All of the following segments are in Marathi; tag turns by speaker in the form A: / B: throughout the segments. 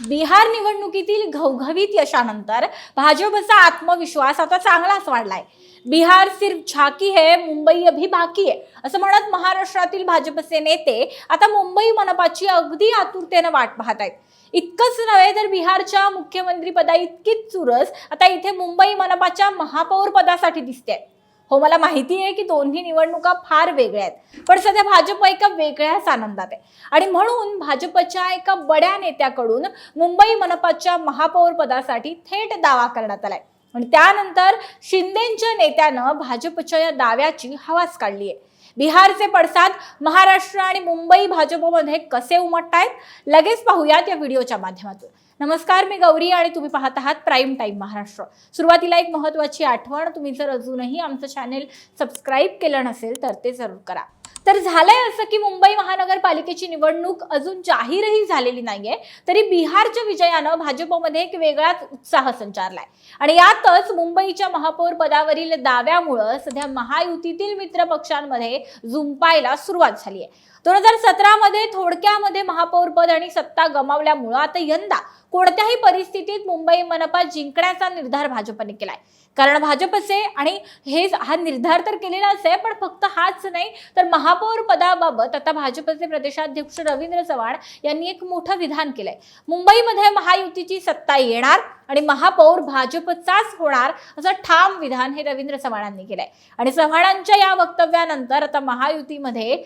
A: बिहार निवडणुकीतील घवघवीत यशानंतर भाजपचा आत्मविश्वास आता चांगलाच वाढलाय. बिहार सिर्फ झाकी है मुंबई अभी बाकी आहे असं म्हणत महाराष्ट्रातील भाजपचे नेते आता मुंबई मनपाची अगदी आतुरतेनं वाट पाहत आहेत. इतकंच नव्हे तर बिहारच्या मुख्यमंत्री पदा इतकीच चुरस आता इथे मुंबई मनपाच्या महापौर पदासाठी दिसते. हो मला माहिती आहे की दोन्ही निवडणुका फार वेगळ्या आहेत. पण सध्या भाजप एका वेगळ्याच आनंदात आहे. आणि म्हणून भाजपच्या एका बड्या नेत्याकडून मुंबई मनपाच्या महापौर पदासाठी थेट दावा करण्यात आलाय. आणि त्यानंतर शिंदेच्या नेत्यानं भाजपच्या या दाव्याची हवास काढली आहे बिहारचे पडसाद महाराष्ट्र आणि मुंबई भाजपमध्ये कसे उमटतायत? लगेच पाहूयात या व्हिडिओच्या माध्यमातून. नमस्कार मी गौरी आणि तुम्ही पाहत आहात प्राईम टाईम महाराष्ट्र. सुरुवातीला एक महत्त्वाची आठवण तुम्ही जर अजूनही आमचं चॅनेल सबस्क्राईब केलं नसेल तर ते जरूर करा. तर झालंय असं की मुंबई महानगरपालिकेची निवडणूक अजून जाहीरही झालेली नाहीये. तरी बिहारच्या विजयानं भाजपमध्ये एक वेगळाच उत्साह संचारलाय. आणि यातच मुंबईच्या महापौर पदावरील दाव्यामुळं सध्या महायुतीतील मित्र पक्षांमध्ये झुंपायला सुरुवात झाली आहे दोन हजार सतरामध्ये थोडक्यामध्ये महापौर पद आणि सत्ता गमावल्यामुळं आता यंदा कोणत्याही परिस्थितीत मुंबई मनपा जिंकण्याचा निर्धार भाजपने केलाय. कारण भाजपचे आणि हे हा निर्धार तर केलेलाच आहे पण फक्त हाच नाही तर महा महापौर पदाबाबत आता भाजपचे प्रदेशाध्यक्ष रवींद्र चव्हाण यांनी एक मोठं विधान केलंय. मुंबईमध्ये महायुतीची सत्ता येणार आणि महापौर भाजपचाच होणार असं ठाम विधान हे रवींद्र चव्हाणांनी केलंय. आणि चव्हाणांच्या या वक्तव्यानंतर आता महायुतीमध्ये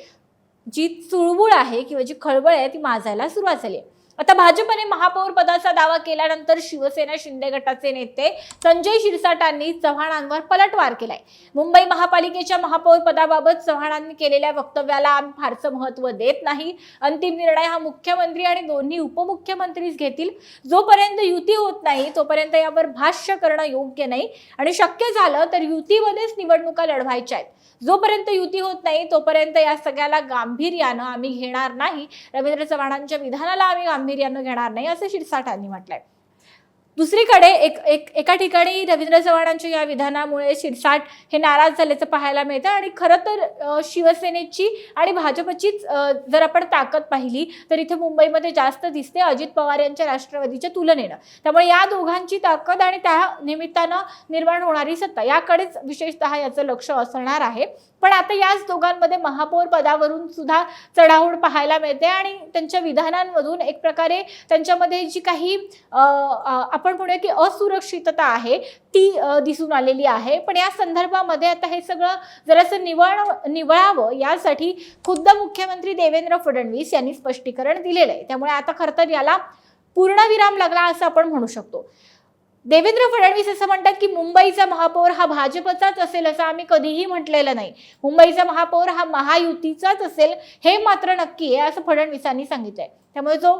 A: जी चुळबुळ आहे किंवा जी खळबळ आहे ती माजायला सुरुवात झाली आहे. आता भाजपने महापौर पदाचा दावा केल्यानंतर शिवसेना शिंदे गटाचे नेते संजय शिरसाटांनी चव्हाणांवर पलटवार केलाय. मुंबई महापालिकेच्या महापौर पदाबाबत चव्हाणांनी केलेल्या वक्तव्याला आम्ही फारसं महत्त्व देत नाही. अंतिम निर्णय हा मुख्यमंत्री आणि दोन्ही उपमुख्यमंत्रीच घेतील. जोपर्यंत युती होत नाही तोपर्यंत यावर भाष्य करणं योग्य नाही. आणि शक्य झालं तर युतीमध्येच निवडणुका लढवायच्या आहेत. जोपर्यंत युती होत नाही तोपर्यंत या सगळ्याला गांभीर्यानं आम्ही घेणार नाही. रवींद्र चव्हाणांच्या विधानाला आम्ही गांभीर्यानं घेणार नाही असं शिरसाटांनी म्हटलंय. दुसरीकडे एक एक एका ठिकाणी रवींद्र चव्हाणांच्या या विधानामुळे शिरसाट हे नाराज झाल्याचं पाहायला मिळतं आणि खरं तर शिवसेनेची आणि भाजपचीच जर आपण ताकद पाहिली तर इथे मुंबईमध्ये जास्त दिसते अजित पवार यांच्या राष्ट्रवादीच्या तुलनेनं. त्यामुळे या दोघांची ताकद आणि त्या निमित्तानं निर्माण होणारी सत्ता याकडेच विशेषतः याचं लक्ष असणार आहे. पण आता याच दोघांमध्ये महापौर पदावरून सुद्धा चढाओढ पाहायला मिळते आणि त्यांच्या विधानांमधून एक प्रकारे त्यांच्यामध्ये जी काही आपण म्हणूया की असुरक्षितता आहे ती दिसून आलेली आहे. पण या संदर्भामध्ये आता हे सगळं जरासं निवळ निवळावं यासाठी खुद्द मुख्यमंत्री देवेंद्र फडणवीस यांनी स्पष्टीकरण दिलेलं आहे. त्यामुळे आता खरं तर याला पूर्णविराम लागला असं आपण म्हणू शकतो. देवेंद्र फडणवीस असं म्हणतात की मुंबईचा महापौर हा भाजपचाच असेल असं आम्ही कधीही म्हटलेलं नाही. मुंबईचा महापौर हा महायुतीचाच असेल हे मात्र नक्की आहे असं फडणवीसांनी सांगितलंय. त्यामुळे जो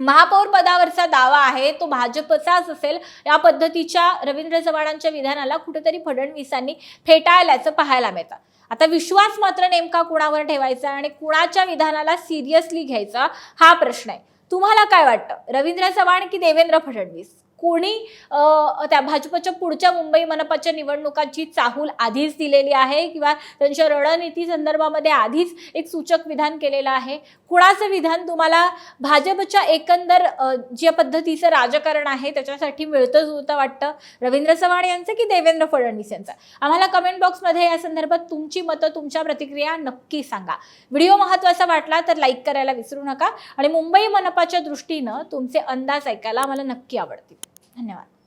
A: महापौर पदावरचा दावा आहे तो भाजपचाच असेल या पद्धतीच्या रवींद्र चव्हाणांच्या विधानाला कुठेतरी फडणवीसांनी फेटाळल्याचं पाहायला मिळतं. आता विश्वास मात्र नेमका कुणावर ठेवायचा आणि कुणाच्या विधानाला सिरियसली घ्यायचा हा प्रश्न आहे. तुम्हाला काय वाटतं? रवींद्र चव्हाण की देवेंद्र फडणवीस? कोणी त्या भाजपच्या पुढच्या मुंबई मनपाच्या निवडणुकांची चाहूल आधीच दिलेली आहे किंवा त्यांच्या रणनीती संदर्भामध्ये आधीच एक सूचक विधान केलेलं आहे? कुणाचं विधान तुम्हाला भाजपच्या एकंदर ज्या पद्धतीचं राजकारण आहे त्याच्यासाठी मिळतं जुळतं वाटतं? रवींद्र चव्हाण यांचं की देवेंद्र फडणवीस यांचं? आम्हाला कमेंट बॉक्समध्ये या संदर्भात तुमची मतं तुमच्या प्रतिक्रिया नक्की सांगा. व्हिडिओ महत्त्वाचा वाटला तर लाईक करायला विसरू नका आणि मुंबई मनपाच्या दृष्टीनं तुमचे अंदाज ऐकायला आम्हाला नक्की आवडतील. धन्यवाद.